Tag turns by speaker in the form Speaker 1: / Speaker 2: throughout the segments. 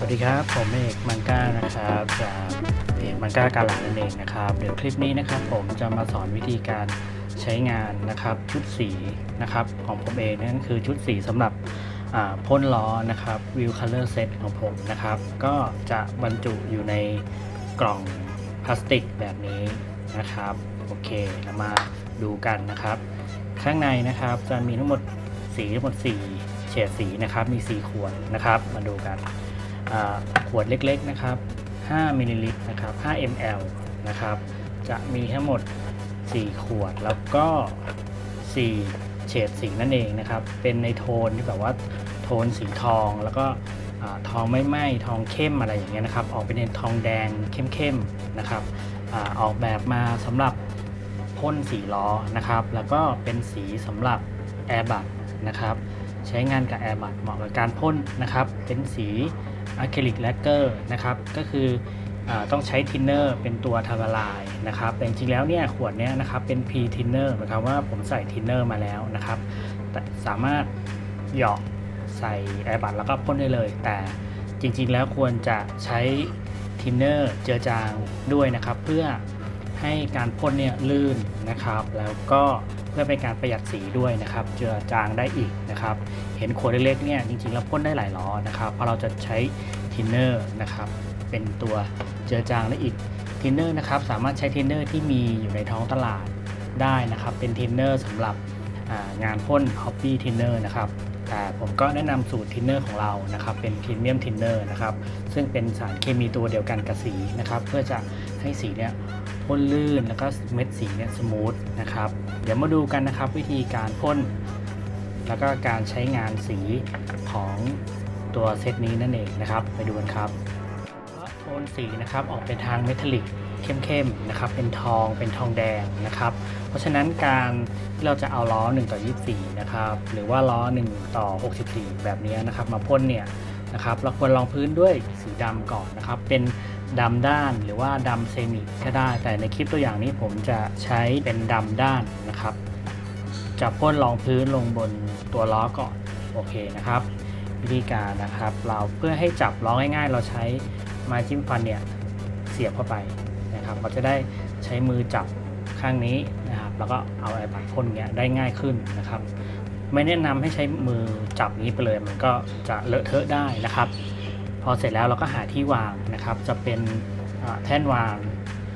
Speaker 1: สวัสดีครับ ผมเอกมังก้านะครับจากเพจมังก้าการหลานั่นเองนะครับเดี๋ยวคลิปนี้นะครับ ผมจะมาสอนวิธีการใช้งานนะครับชุดสีนะครับของผมเองนั่นคือชุดสีสำหรับพ่นล้อนะครับวิวคัลเลอร์เซตของผมนะครับ ก็จะบรรจุอยู่ในกล่องพลาสติกแบบนี้นะครับโอเคเรามาดูกันนะครับ ข้างในนะครับจะมีทั้งหมดสีทั้งหมด 4 เฉดสีนะครับมี 4 ขวดนะครับมาดูกัน ขวดเล็กๆนะครับ 5มิลลิลิตรนะครับ 5 ml นะครับ จะมีทั้งหมด 4 ขวดแล้วก็ 4 เฉดสีนั่นเองนะครับ เป็นในโทนที่แบบว่าโทนสีทองแล้วก็ทองไม่ไหม้ทองเข้มอะไรอย่างเงี้ยนะครับ ออกเป็นในทองแดงเข้มๆนะครับอออกแบบมาสำหรับพ่นสีล้อนะครับ แล้วก็เป็นสีสำหรับแอร์บัตนะครับ ใช้งานกับแอร์บัตเหมาะกับการพ่นนะครับ เป็นสี อะคริลิกแลกเกอร์นะครับก็คืออต้องใช้ทินเนอร์เป็นตัวทำละลายนะครับแต่จริงๆแล้วเนี่ยขวดเนี้ยนะครับเป็น P ทินเนอร์หมายความว่าผมใส่ทินเนอร์มาแล้วนะครับแต่สามารถหยอกใส่แอร์บัตแล้วก็พ่นได้เลย แต่จริงๆแล้วควรจะใช้ทินเนอร์เจือจางด้วยนะครับ เพื่อให้การพ่นเนี่ยลื่นนะครับ แล้วก็เพื่อเป็นการประหยัดสีด้วยนะครับ เจือจางได้อีกนะครับ เห็นขวดเล็กๆเนี่ยจริงๆแล้วพ่นได้หลายล้อนะครับเพราะเราจะใช้ทินเนอร์นะครับเป็นตัวเจือจางได้อีกทินเนอร์นะครับสามารถใช้ทินเนอร์ที่มีอยู่ในท้องตลาดได้นะครับ เป็นทินเนอร์สำหรับงานพ่นฮอปปี้ทินเนอร์นะครับแต่ผมก็แนะนำสูตรทินเนอร์ของเรานะครับเป็นพรีเมียมทินเนอร์นะครับซึ่งเป็นสารเคมีตัวเดียวกันกับสีนะครับเพื่อจะให้สีเนี่ยพ่นลื่นแล้วก็เม็ดสีเนี่ยสมูทนะครับเดี๋ยวมาดูกันนะครับวิธีการพ่น แล้วก็การใช้งานสีของตัวเซตนี้นั่นเองนะครับ ไปดูกันครับโทนสีนะครับออกเป็นทางเมทัลลิกเข้มๆนะครับเป็นทองเป็นทองแดงนะครับ เพราะฉะนั้นการที่เราจะเอาล้อ 1 ต่อ 24 นะครับ หรือว่าล้อ 1 ต่อ 64 แบบนี้นะครับ มาพ่นเนี่ยนะครับ เราควรรองพื้นด้วยสีดำก่อนนะครับ เป็นดำด้านหรือว่าดำเซมิก็ได้ แต่ในคลิปตัวอย่างนี้ผมจะใช้เป็นดำด้านนะครับ จะพ่นรองพื้นลงบนตัวล้อก่อนโอเคนะครับ วิธีการนะครับ เราเพื่อให้จับล้อง่ายๆ เราใช้ไม้จิ้มฟันเนี่ยเสียบเข้าไปนะครับเราจะได้ใช้มือจับข้างนี้นะครับ แล้วก็เอาไอ้บัตรพ่นเงี้ยได้ง่ายขึ้นนะครับ ไม่แนะนำให้ใช้มือจับนี้ไปเลย มันก็จะเลอะเทอะได้นะครับ พอเสร็จแล้วเราก็หาที่วางนะครับ จะเป็นแท่นวาง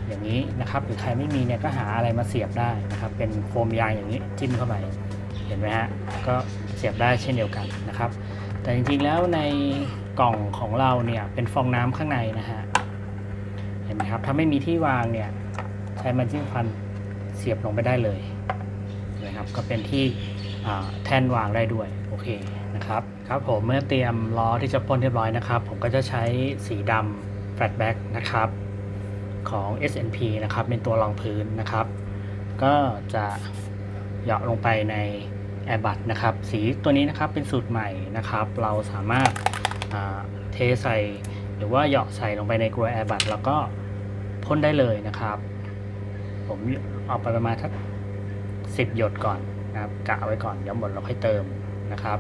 Speaker 1: อย่างนี้นะครับหรือใครไม่มีเนี่ยก็หาอะไรมาเสียบได้นะครับ เป็นโฟมยางอย่างนี้จิ้มเข้าไปเห็นไหมฮะก็เสียบได้เช่นเดียวกันนะครับ แต่จริงๆแล้วในกล่องของเราเนี่ยเป็นฟองน้ำข้างในนะฮะเห็นไหมครับถ้าไม่มีที่วางเนี่ยใช้มันจิ้มฟันเสียบลงไปได้เลยนไหมครับก็เป็นที่แท่นวางได้ด้วยโอเคนะครับครับผมเมื่อเตรียมล้อที่จะพ่นเรียบร้อยนะครับ ผมก็จะใช้สีดำ flatback นะครับ ของ S&P นะครับ เป็นตัวรองพื้นนะครับ ก็จะเหยาะลงไปในแอร์บัตนะครับ สีตัวนี้นะครับเป็นสูตรใหม่นะครับ เราสามารถาเทใส่หรือว่าเหยาะใส่ลงไปในกลัวแอร์บัตแล้วก็พ่นได้เลยนะครับ ผมเอาไปประมาณทักสิบหยดก่อนนะครับกะไว้ก่อนเดี๋ยวหมดเราค่อยเติมนะครับ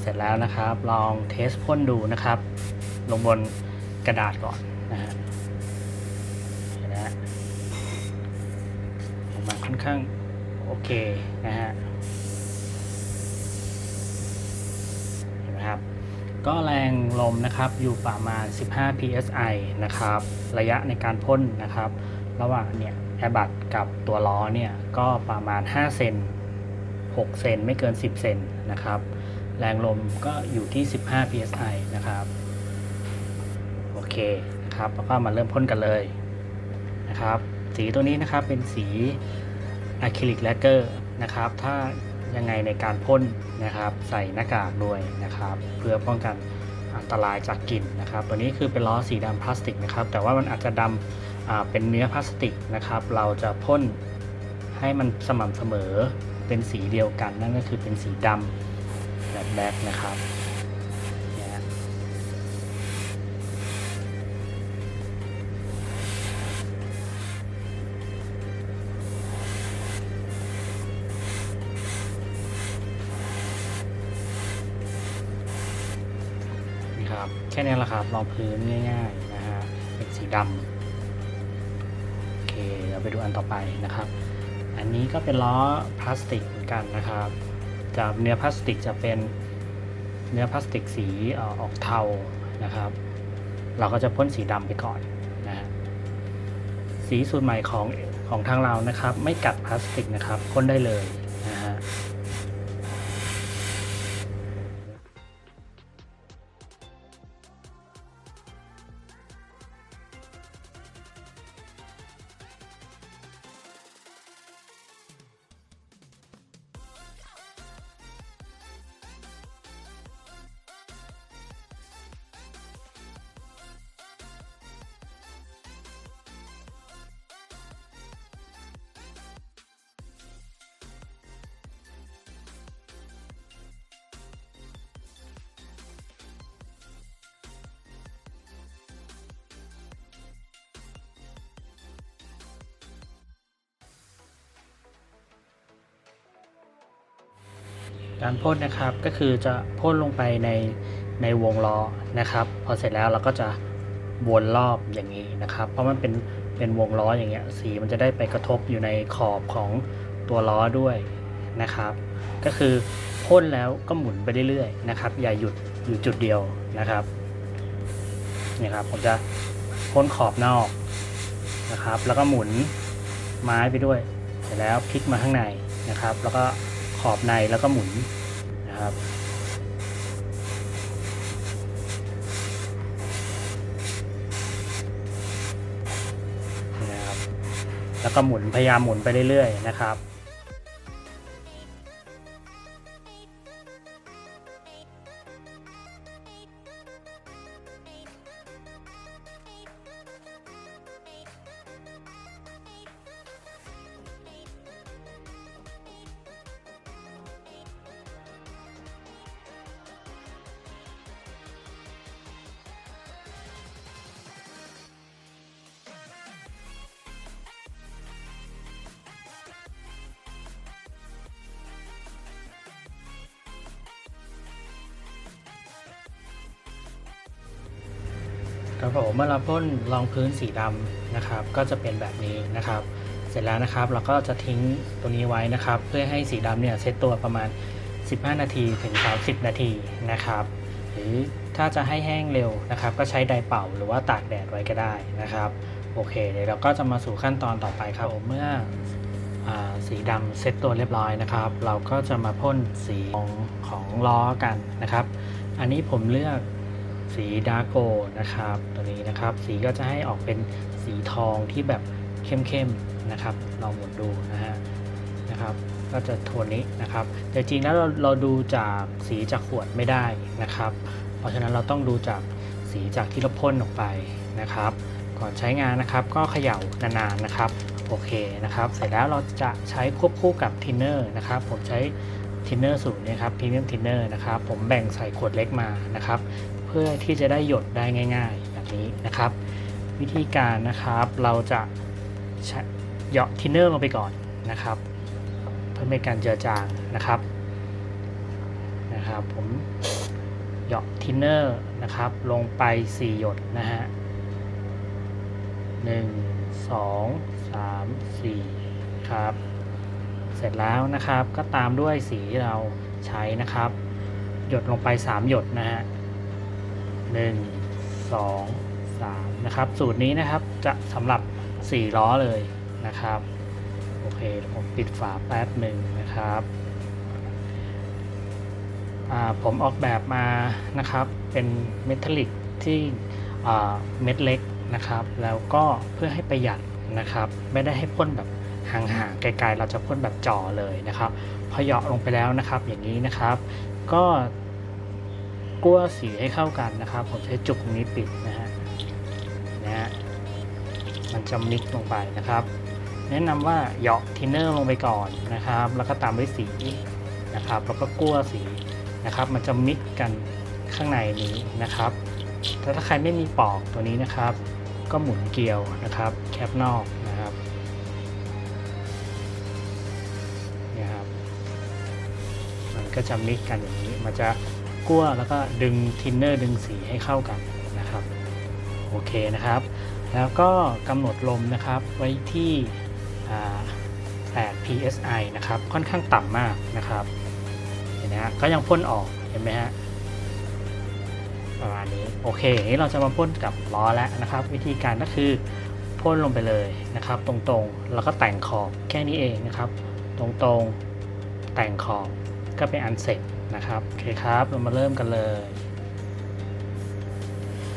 Speaker 1: เสร็จแล้วนะครับ ลองเทสพ่นดูนะครับ ลงบนกระดาษก่อนนะฮะ เห็นไหมฮะออกมาค่อน ข้างโอเคนะฮะเห็นไหมครับ ก็แรงลมนะครับอยู่ประมาณ 15 psi นะครับ ระยะในการพ่นนะครับ ระหว่างเนี่ยแอร์บัตกับตัวล้อเนี่ยก็ประมาณ 5 เซน6 เซนไม่เกิน 10 เซนนะครับ แรงลมก็อยู่ที่ 15 psi นะครับ โอเคนะครับแล้วก็มาเริ่มพ่นกันเลยนะครับ สีตัวนี้นะครับเป็นสี อะคริลิกแลกเกอร์นะครับถ้ายังไงในการพ่นนะครับใส่หน้ากากด้วยนะครับ เพื่อป้องกันอันตรายจากกลิ่นนะครับ ตัวนี้คือเป็นล้อสีดำพลาสติกนะครับ แต่ว่ามันอาจจะดำเป็นเนื้อพลาสติกนะครับ เราจะพ่นให้มันสม่ำเสมอเป็นสีเดียวกันนั่นก็คือเป็นสีดำแบบแบ็คนะครับ นี่ครับแค่นี้แหละครับรองพื้นง่ายๆนะฮะเป็นสีดำโอเคเดี๋ยวไปดูอันต่อไปนะครับ อันนี้ก็เป็นล้อพลาสติกเหมือนกันนะครับจะเนื้อพลาสติกจะเป็นเนื้อพลาสติกสีออออกเทานะครับ เราก็จะพ่นสีดำไปก่อนนะฮะสีสูตรใหม่ของของทางเรานะครับ ไม่กัดพลาสติกนะครับพ่นได้เลยนะฮะ การพ่นนะครับก็คือจะพ่นลงไปในในวงล้อนะครับ พอเสร็จแล้วเราก็จะวนรอบอย่างนี้นะครับ เพราะมันเป็นเป็นวงล้ออย่างเงี้ยสีมันจะได้ไปกระทบอยู่ในขอบของตัวล้อด้วยนะครับ ก็คือพ่นแล้วก็หมุนไปเรื่อยๆนะครับ อย่าหยุดอยู่จุดเดียวนะครับนี่ครับผมจะพ่นขอบนอกนะครับ แล้วก็หมุนไม้ไปด้วย เสร็จแล้วพลิกมาข้างในนะครับ แล้วก็ ขอบในแล้วก็หมุนนะครับนะครับ แล้วก็หมุนพยายามหมุนไปเรื่อยๆนะครับ ครับผมเมื่อเราพ่นรองพื้นสีดำนะครับ ก็จะเป็นแบบนี้นะครับ เสร็จแล้วนะครับเราก็จะทิ้งตัวนี้ไว้นะครับ เพื่อให้สีดำเนี่ยเซตตัวประมาณ 15 นาทีถึง 30 นาทีนะครับ หรือถ้าจะให้แห้งเร็วนะครับ ก็ใช้ไดร์เป่าหรือว่าตากแดดไว้ก็ได้นะครับโอเคเดี๋ยวเราก็จะมาสู่ขั้นตอนต่อไปครับเมื่ออสีดำเซตตัวเรียบร้อยนะครับ เราก็จะมาพ่นสีของของล้อกันนะครับ อันนี้ผมเลือก สีดาร์โกนะครับ ตัวนี้นะครับ สีก็จะให้ออกเป็นสีทองที่แบบเข้มๆนะครับ ลองหมุนดูนะฮะนะครับ ก็จะโทนนี้นะครับ แต่จริงแล้วเราเราดูจากสีจากขวดไม่ได้นะครับ เพราะฉะนั้นเราต้องดูจากสีจากที่เราพ่นออกไปนะครับ ก่อนใช้งานนะครับ ก็เขย่านานๆนะครับโอเคนะครับ เสร็จแล้วเราจะใช้ควบคู่กับทินเนอร์นะครับ ผมใช้ทินเนอร์สูตรนี้ครับพรีเมียมทินเนอร์นะครับ ผมแบ่งใส่ขวดเล็กมานะครับ เพื่อที่จะได้หยดได้ง่าย ๆ แบบนี้นะครับ วิธีการนะครับเราจะเหยาะทินเนอร์ลงไปก่อนนะครับ เพื่อเป็นการเจือจางนะครับนะครับผมเหยาะทินเนอร์นะครับลงไป 4 หยดนะฮะหนึ่งสองสามสี่ครับ เสร็จแล้วนะครับก็ตามด้วยสีที่เราใช้นะครับ หยดลงไป 3 หยดนะฮะ หนึ่งสองสามนะครับ สูตรนี้นะครับจะสำหรับ 4 ล้อเลยนะครับ โอเคผมปิดฝาแป๊บหนึ่งนะครับผมออกแบบมานะครับเป็นเมทัลลิกที่เม็ดเล็กนะครับ แล้วก็เพื่อให้ประหยัดนะครับ ไม่ได้ให้พ่นแบบห่างๆไกลๆ เราจะพ่นแบบจ่อเลยนะครับ พอเหยาะลงไปแล้วนะครับ อย่างนี้นะครับ ก็ กลัวสีให้เข้ากันนะครับ ผมใช้จุกตรงนี้ปิดนะฮะนะฮะมันจะมิกซ์ลงไปนะครับ แนะนำว่าเหยาะทินเนอร์ลงไปก่อนนะครับ แล้วก็ตามด้วยสีนะครับ แล้วก็กลัวสีนะครับ มันจะมิกซ์กันข้างในนี้นะครับแต่ถ้าใครไม่มีปอกตัวนี้นะครับ ก็หมุนเกลียวนะครับ แคปนอกนะครับเนี่ยครับ มันก็จะมิกซ์กันอย่างนี้ มันจะ กล้วแล้วก็ดึงทินเนอร์ดึงสีให้เข้ากันนะครับโอเคนะครับ แล้วก็กำหนดลมนะครับไว้ที่8 psi นะครับ ค่อนข้างต่ำมากนะครับเห็นไหมฮะก็ยังพ่นออกเห็นไหมฮะประมาณนี้โอเคนี้เราจะมาพ่นกับล้อแล้วนะครับ วิธีการก็คือพ่นลงไปเลยนะครับ ตรงๆ แล้วก็แต่งขอบแค่นี้เองนะครับ ตรงๆแต่งขอบก็เป็นอันเสร็จ นะครับโอเคครับเรามาเริ่มกันเลย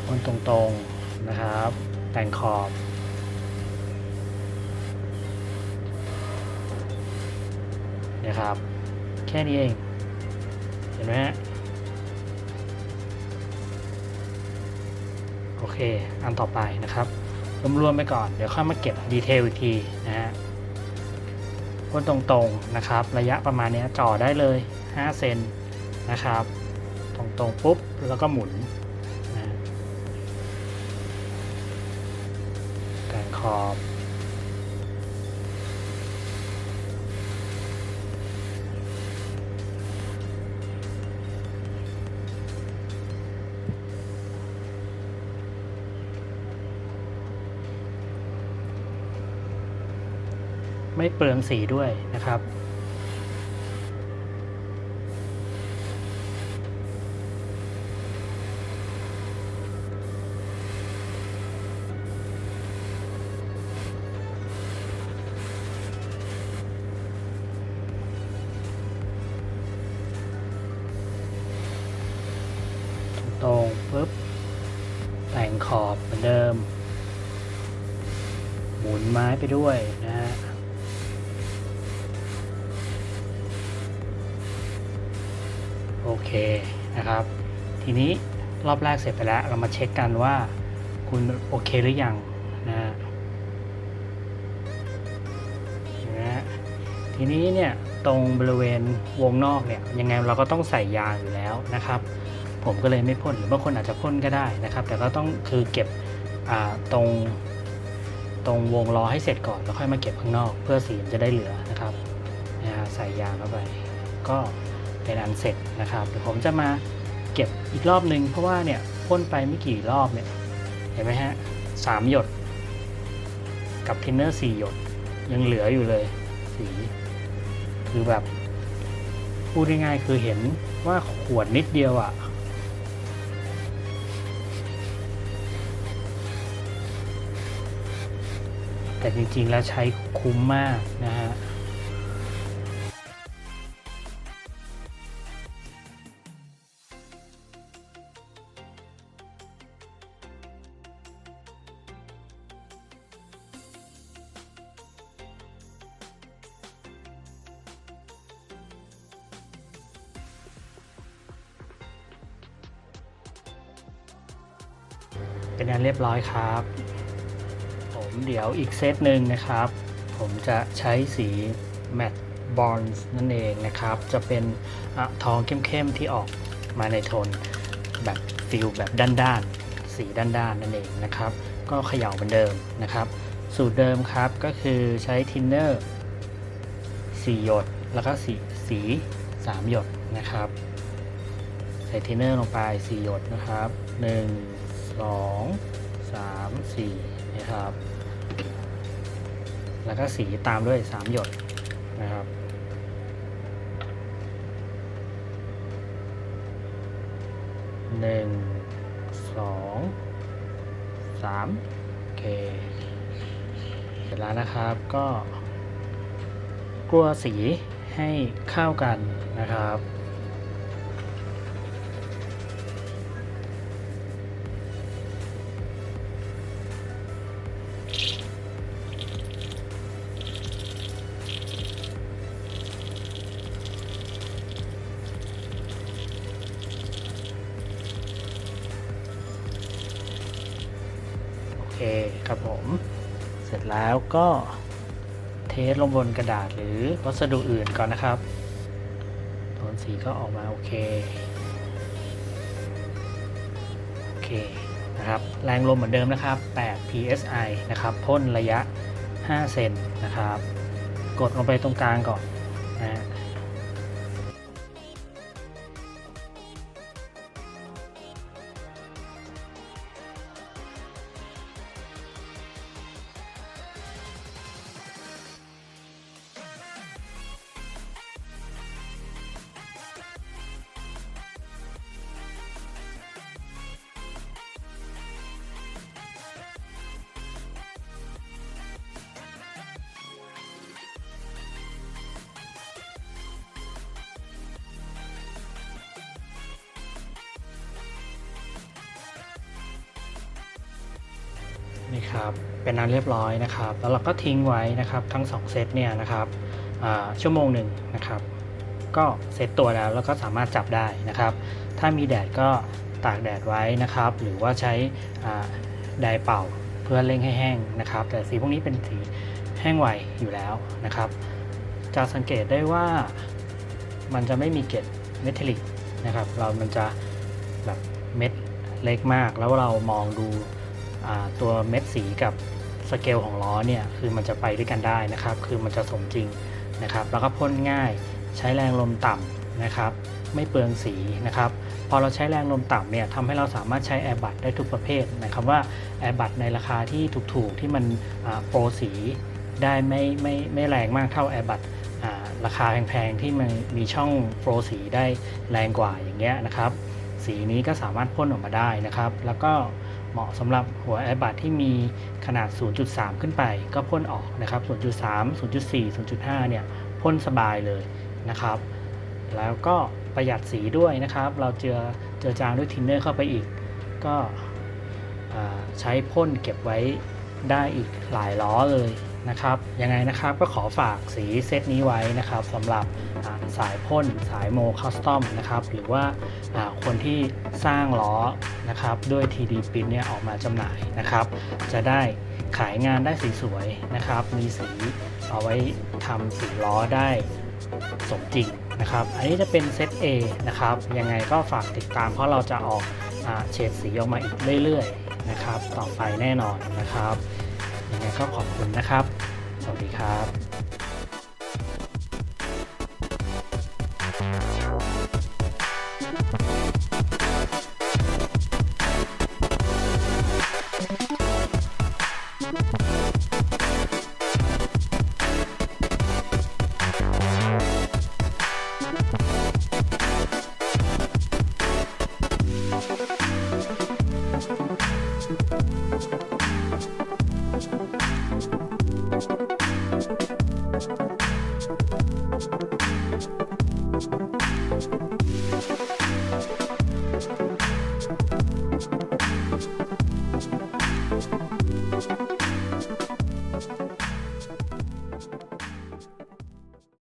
Speaker 1: พ่นตรงๆนะครับ แต่งขอบนะครับ แค่นี้เอง เห็นไหมฮะโอเค อันต่อไปนะครับ รวมๆไปก่อน เดี๋ยวค่อยมาเก็บดีเทลอีกทีนะฮะพ่นตรงๆนะครับ ระยะประมาณนี้จ่อได้เลย 5 เซน นะครับ ตรงๆปุ๊บแล้วก็หมุนนะฮะแต่งขอบไม่เปลืองสีด้วยนะครับ ตรงๆปุ๊บ แต่งขอบเหมือนเดิม หมุนไม้ไปด้วยนะฮะ โอเคนะครับ ทีนี้รอบแรกเสร็จไปแล้ว เรามาเช็คกันว่าคุณโอเคหรือยังนะฮะเห็นะทีนี้เนี่ยตรงบริเวณวงนอกเนี่ยยังไงเราก็ต้องใส่ยางอยู่แล้วนะครับ ผมก็เลยไม่พ่นหรือบางคนอาจจะพ่นก็ได้นะครับ แต่ก็ต้องคือเก็บตรงตรงวงล้อให้เสร็จก่อนแล้วค่อยมาเก็บข้างนอก เพื่อสีมันจะได้เหลือนะครับนะฮะใส่ยางเข้าไป ก็ เป็นอันเสร็จนะครับเดี๋ยวผมจะมาเก็บอีกรอบนึง เพราะว่าเนี่ยพ่นไปไม่กี่รอบเนี่ยเห็นไหมฮะสามหยด กับทินเนอร์สี่หยดยังเหลืออยู่เลยสีคือแบบพูดง่ายๆคือเห็นว่าขวดนิดเดียวอะ่ะแต่จริงๆแล้วใช้คุ้มมากนะฮะ เป็นอันเรียบร้อยครับ ผมเดี๋ยวอีกเซตหนึ่งนะครับ ผมจะใช้สีแมตต์บอลส์นั่นเองนะครับ จะเป็นอทองเข้มๆที่ออกมาในโทนแบบฟิลแบบด้านๆ สีด้านๆ นั่นเองนะครับ ก็เขย่าเหมือนเดิมนะครับ สูตรเดิมครับก็คือใช้ทินเนอร์4หยด แล้วก็สีสี3หยดนะครับ ใส่ทินเนอร์ลงไป4หยดนะครับ 1 2 3 4นะครับ แล้วก็สีตามด้วย 3 หยดนะครับหนึ่งสองสามโอเคเสร็จแล้วนะครับก็กลัวสีให้เข้ากันนะครับ ก็เทสลงบนกระดาษหรือวัสดุอื่นก่อนนะครับโทนสีก็ออกมาโอเค โอเคนะครับ แรงลมเหมือนเดิมนะครับ 8 psi นะครับ พ่นระยะ 5 เซนนะครับ กดลงไปตรงกลางก่อนนะฮะ ครับ เป็นนั้นเรียบร้อยนะครับ แล้วเราก็ทิ้งไว้นะครับทั้ง 2 เซตเนี่ยนะครับชั่วโมงหนึ่งนะครับ ก็เซตตัวแล้วแล้วก็สามารถจับได้นะครับ ถ้ามีแดดก็ตากแดดไว้นะครับ หรือว่าใช้ไดร์เป่าเพื่อเร่งให้แห้งนะครับ แต่สีพวกนี้เป็นสีแห้งไวอยู่แล้วนะครับ จะสังเกตได้ว่ามันจะไม่มีเกล็ดเมทัลลิกนะครับ เรามันจะแบบเม็ดเล็กมาก แล้วเรามองดู ตัวเม็ดสีกับสเกลของล้อเนี่ยคือมันจะไปด้วยกันได้นะครับ คือมันจะสมจริงนะครับ แล้วก็พ่นง่ายใช้แรงลมต่ำนะครับ ไม่เปลืองสีนะครับ พอเราใช้แรงลมต่ำเนี่ยทำให้เราสามารถใช้แอร์บัตได้ทุกประเภทหมายความว่าแอร์บัตในราคาที่ถูกๆที่มันโปรสีได้ไม่ไม่ไม่แรงมากเท่าแอร์บัตราคาแพงๆที่มันมีช่องโปรสีได้แรงกว่าอย่างเงี้ยนะครับ สีนี้ก็สามารถพ่นออกมาได้นะครับ แล้วก็ เหมาะสำหรับหัวแอร์บัตที่มีขนาด 0.3 ขึ้นไป ก็พ่นออกนะครับ 0.3 0.4 0.5 เนี่ยพ่นสบายเลยนะครับ แล้วก็ประหยัดสีด้วยนะครับ เราเจือเจือจางด้วยทินเนอร์เข้าไปอีก ก็ใช้พ่นเก็บไว้ได้อีกหลายล้อเลย นะครับยังไงนะครับก็ขอฝากสีเซตนี้ไว้นะครับสำหรับสายพ่นสายโมคัสตอมนะครับหรือว่าคนที่สร้างล้อนะครับด้วย 3D Print เนี่ยออกมาจำหน่ายนะครับจะได้ขายงานได้สีสวยนะครับมีสีเอาไว้ทำสีล้อได้สมจริงนะครับอันนี้จะเป็นเซต A นะครับยังไงก็ฝากติดตามเพราะเราจะออกอเฉดสีออกมาอีกเรื่อยๆนะครับต่อไปแน่นอนนะครับ ยังไงก็ขอบคุณนะครับ สวัสดีครับ